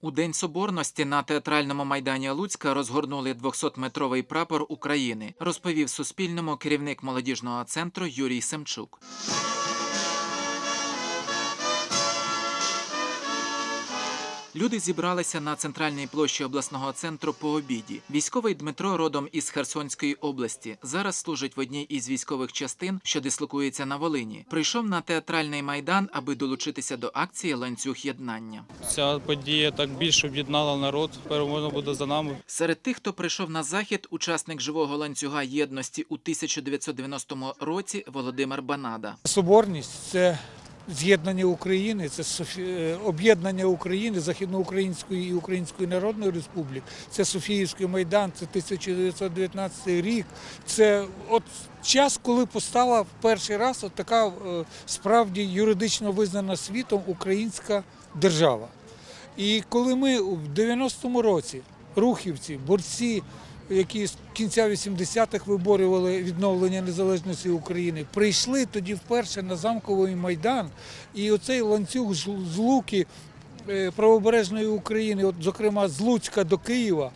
У День Соборності на театральному майдані Луцька розгорнули 200-метровий прапор України, розповів Суспільному керівник молодіжного центру Юрій Семчук. Люди зібралися на центральній площі обласного центру по обіді. Військовий Дмитро родом із Херсонської області. Зараз служить в одній із військових частин, що дислокується на Волині. Прийшов на театральний майдан, аби долучитися до акції ланцюг єднання. Ця подія так більше об'єднала народ. Перемога буде за нами. Серед тих, хто прийшов на захід, учасник живого ланцюга єдності у 1990 році Володимир Банада. Соборність це з'єднання України, це е, об'єднання України, Західноукраїнської і Української Народної Республік, це Софіївський майдан, це 1919 рік. Це от час, коли постала в перший раз от така е, справді юридично визнана світом українська держава. І коли ми в 90-му році рухівці, борці, які з кінця 80-х виборювали відновлення незалежності України, прийшли тоді вперше на замковий майдан, і оцей ланцюг з Луки е, правобережної України, от, зокрема з Луцька до Києва,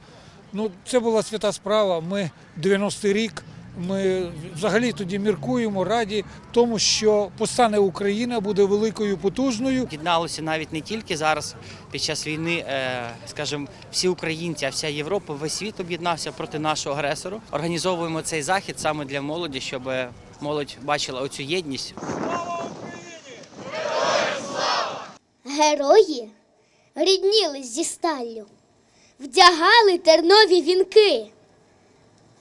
ну це була свята справа. Ми 90-й рік. Ми взагалі тоді міркуємо раді тому, що постане Україна, буде великою потужною, Єдналося навіть не тільки зараз під час війни, е, скажімо, всі українці, а вся Європа, весь світ об'єднався проти нашого агресору. Організовуємо цей захід саме для молоді, щоб молодь бачила оцю єдність. Герої ріднілись зі сталлю, вдягали тернові вінки.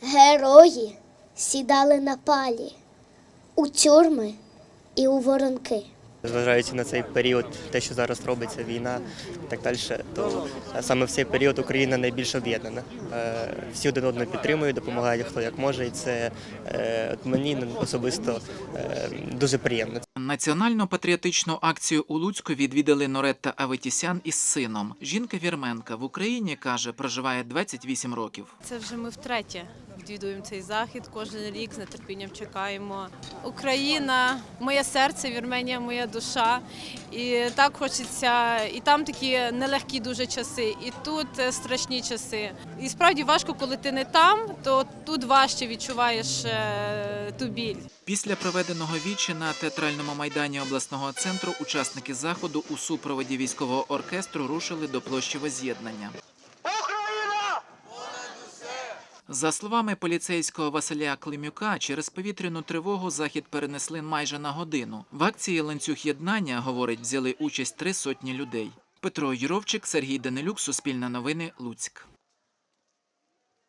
Герої сідали на палі у тюрми і у воронки. Зважаючи на цей період, те, що зараз робиться війна і так далі, то саме в цей період Україна найбільш об'єднана. Е, Всі один одного підтримують, допомагають хто як може, і це е, от мені особисто е, дуже приємно. Національну патріотичну акцію у Луцьку відвідали Норетта Аветісян із сином. Жінка вірменка в Україні каже, проживає 28 років. Це вже ми втретє відвідуємо цей захід. Кожен рік з нетерпінням чекаємо. Україна, моє серце, Вірменія, моя душа. І так хочеться. І там такі нелегкі дуже часи, і тут е, страшні часи. І справді важко, коли ти не там, то тут важче відчуваєш е, ту біль. Після проведеного вічі на театральному майдані обласного центру учасники заходу у супроводі військового оркестру рушили до площі Воз'єднання. За словами поліцейського Василя Климюка, через повітряну тривогу захід перенесли майже на годину. В акції ланцюг єднання, говорить, взяли участь три сотні людей. Петро Юровчик, Сергій Данилюк, Суспільне новини, Луцьк.